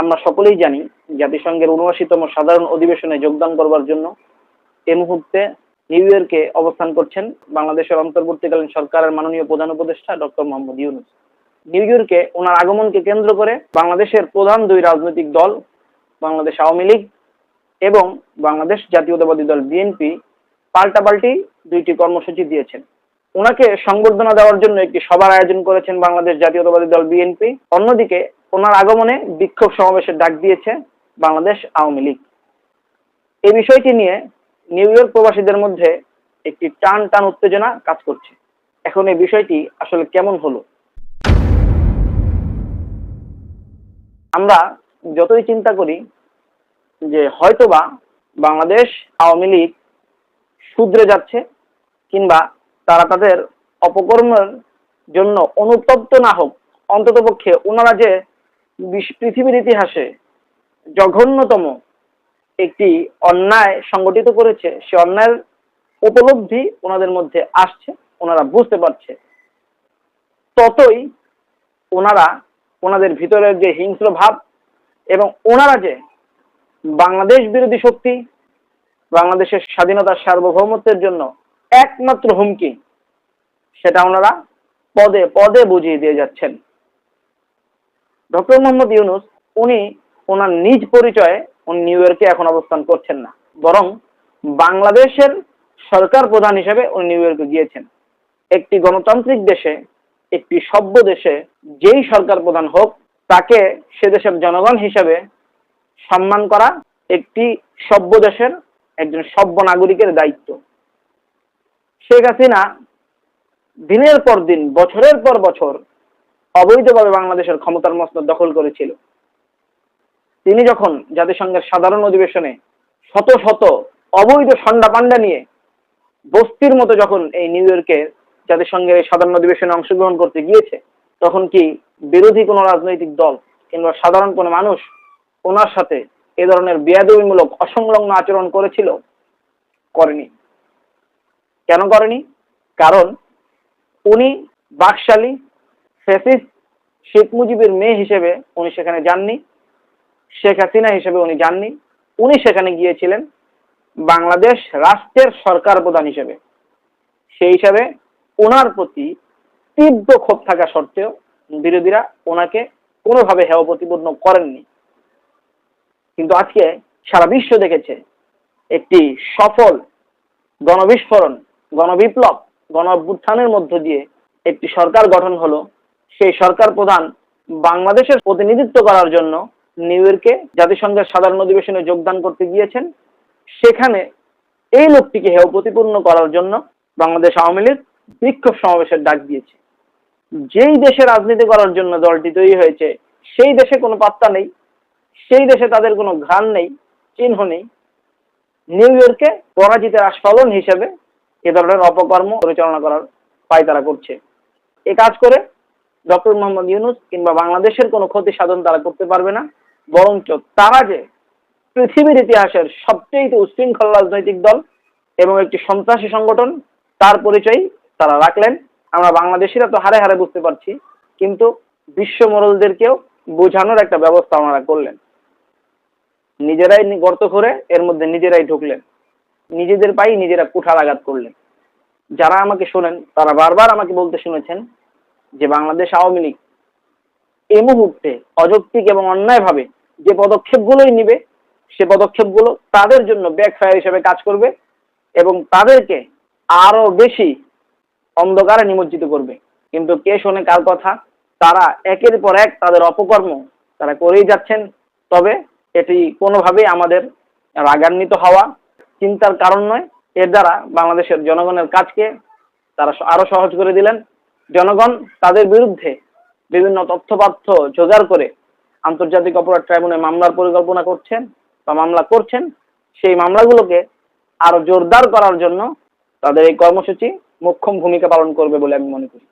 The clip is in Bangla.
আমরা সকলেই জানি জাতিসংঘের উনআশিতম সাধারণ অধিবেশনে যোগদান করবার জন্য এ মুহূর্তে নিউ ইয়র্কে অবস্থান করছেন বাংলাদেশের অন্তর্বর্তীকালীন সরকারের মাননীয় প্রধান উপদেষ্টা ডক্টর মোহাম্মদ ইউনুস। নিউ ইয়র্কে ওনার আগমনকে কেন্দ্র করে বাংলাদেশের প্রধান দুই রাজনৈতিক দল, বাংলাদেশ আওয়ামী লীগ এবং বাংলাদেশ জাতীয়তাবাদী দল বিএনপি পাল্টাপাল্টি দুইটি কর্মসূচি দিয়েছেন। ওনাকে সংবর্ধনা দেওয়ার জন্য একটি সভার আয়োজন করেছেন বাংলাদেশ জাতীয়তাবাদী দল বিএনপি। অন্যদিকে ওনার আগমনে বিক্ষোভ সমাবেশের ডাক দিয়েছে বাংলাদেশ আওয়ামী লীগ। এই বিষয়টি নিয়ে নিউ ইয়র্ক প্রবাসীদের মধ্যে একটি টান টান উত্তেজনা কাজ করছে। এখন এই বিষয়টি আসলে কেমন হলো? আমরা যতই চিন্তা করি যে হয়তোবা বাংলাদেশ আওয়ামী লীগ শুধরে যাচ্ছে কিংবা তারা তাদের অপকর্মের জন্য অনুতপ্ত না হোক, অন্ততপক্ষে ওনারা যে পৃথিবীর ইতিহাসে জঘন্যতম একটি অন্যায় সংগঠিত করেছে। সে অন্যায়ের উপলব্ধি ওনাদের মধ্যে আসছে, ওনারা বুঝতে পারছে। ততই ওনারা ওনাদের ভিতরের যে হিংস্র ভাব এবং ওনারা যে বাংলাদেশ বিরোধী শক্তি, বাংলাদেশের স্বাধীনতার সার্বভৌমত্বের জন্য একমাত্র হুমকি, সেটা ওনারা পদে পদে বুঝিয়ে দিয়ে যাচ্ছেন। ডক্টর মোহাম্মদ ইউনুস, উনি ওনার নিজ পরিচয়ে উনি নিউ ইয়র্কে এখন অবস্থান করছেন না। বরং বাংলাদেশের সরকার প্রধান হিসেবে উনি নিউ ইয়র্কে গিয়েছেন। একটি গণতান্ত্রিক দেশে, একটি সভ্য দেশে যেই সরকার প্রধান হোক, তাকে সে দেশের জনগণ হিসেবে সম্মান করা একটি সভ্য দেশের একজন সভ্য নাগরিকের দায়িত্ব। শেখ হাসিনা দিনের পর দিন, বছরের পর বছর অবৈধভাবে বাংলাদেশের ক্ষমতার মসনদ দখল করেছিল। তিনি যখন জাতিসংঘের সাধারণ অধিবেশনে শত শত অবৈধ সন্ডা পান্ডা নিয়ে বস্তির মতো যখন এই নিউ ইয়র্কে জাতিসংঘের এই সাধারণ অধিবেশনে অংশগ্রহণ করতে গিয়েছে, তখন কি বিরোধী কোনো রাজনৈতিক দল কিংবা সাধারণ কোনো মানুষ ওনার সাথে এ ধরনের বেয়াদবিমূলক অসংলগ্ন আচরণ করেছিল? করেনি। কেন করেনি? কারণ উনি বাকশালী ফেসিস শেখ মুজিবের মেয়ে হিসেবে উনি সেখানে যাননি। শেখ হাসিনা হিসেবে উনি যাননি। উনি সেখানে গিয়েছিলেন বাংলাদেশ রাষ্ট্রের সরকার প্রধান হিসেবে। সেই হিসাবে ওনার প্রতি তীব্র ক্ষোভ থাকা সত্ত্বেও বিরোধীরা ওনাকে কোনোভাবে হেয় প্রতিপন্ন করেননি। কিন্তু আজকে সারা বিশ্ব দেখেছে একটি সফল গণবিস্ফোরণ, গণবিপ্লব গণ মধ্য দিয়ে একটি সরকার গঠন হলো সেই সরকার প্রধান বাংলাদেশের প্রতিনিধিত্ব করার জন্য নিউ ইয়র্কে জাতিসংঘের সাধারণ অধিবেশনে যোগদান করতে গিয়েছেন। সেখানে এই লোকটিকে হেয় প্রতিপূর্ণ করার জন্য বাংলাদেশ আওয়ামী লীগ বিক্ষোভ সমাবেশের ডাক দিয়েছে। যেই দেশে রাজনীতি করার জন্য দলটি তৈরি হয়েছে, সেই দেশে কোনো পাত্তা নেই, সেই দেশে তাদের কোনো ঘ্রাণ নেই, চিহ্ন নেই। নিউ ইয়র্কে পরাজিতের আস্ফলন হিসেবে এ ধরনের অপকর্ম পরিচালনা করার পায় তারা করছে। এ কাজ করে ডক্টর মোহাম্মদ ইউনুস কিংবা বাংলাদেশের কোনো ক্ষতি সাধন তারা করতে পারবে না। বরঞ্চ তারা যে পৃথিবীর ইতিহাসের সবচেয়ে উশৃঙ্খল রাজনৈতিক দল এবং একটি সন্ত্রাসী সংগঠন, তার পরিচয় তারা রাখলেন। আমরা বাংলাদেশিরা তো হারে হারে বুঝতে পারছি, কিন্তু বিশ্ব মোড়লদেরকেও বোঝানোর একটা ব্যবস্থা ওনারা করলেন। নিজেরাই গর্ত করে এর মধ্যে নিজেরাই ঢুকলেন। নিজেদের পাই নিজেরা কুঠার আঘাত করলেন। যারা আমাকে শোনেন, তারা বারবার আমাকে বলতে শুনেছেন যে বাংলাদেশ আওয়ামী লীগ এই মুহূর্তে অযৌক্তিক এবং অন্যায়ভাবে যে পদক্ষেপগুলোই নিবে, সে পদক্ষেপগুলো তাদের জন্য ব্যাকফায়ার হিসেবে কাজ করবে এবং তাদেরকে আরও বেশি অন্ধকারে নিমজ্জিত করবে। কিন্তু কে শোনে কার কথা? তারা একের পর এক তাদের অপকর্ম তারা করেই যাচ্ছেন। তবে এটি কোনোভাবেই আমাদের রাগান্বিত হওয়া চিন্তার কারণ নয়। এর দ্বারা বাংলাদেশের জনগণের কাজকে তারা আরও সহজ করে দিলেন। জনগণ তাদের বিরুদ্ধে বিভিন্ন তথ্যপাথ্য জোগাড় করে আন্তর্জাতিক অপরাধ ট্রাইব্যুনে মামলার পরিকল্পনা করছেন বা মামলা করছেন, সেই মামলাগুলোকে আরও জোরদার করার জন্য তাদের এই কর্মসূচি মোক্ষম ভূমিকা পালন করবে বলে আমি মনে করি।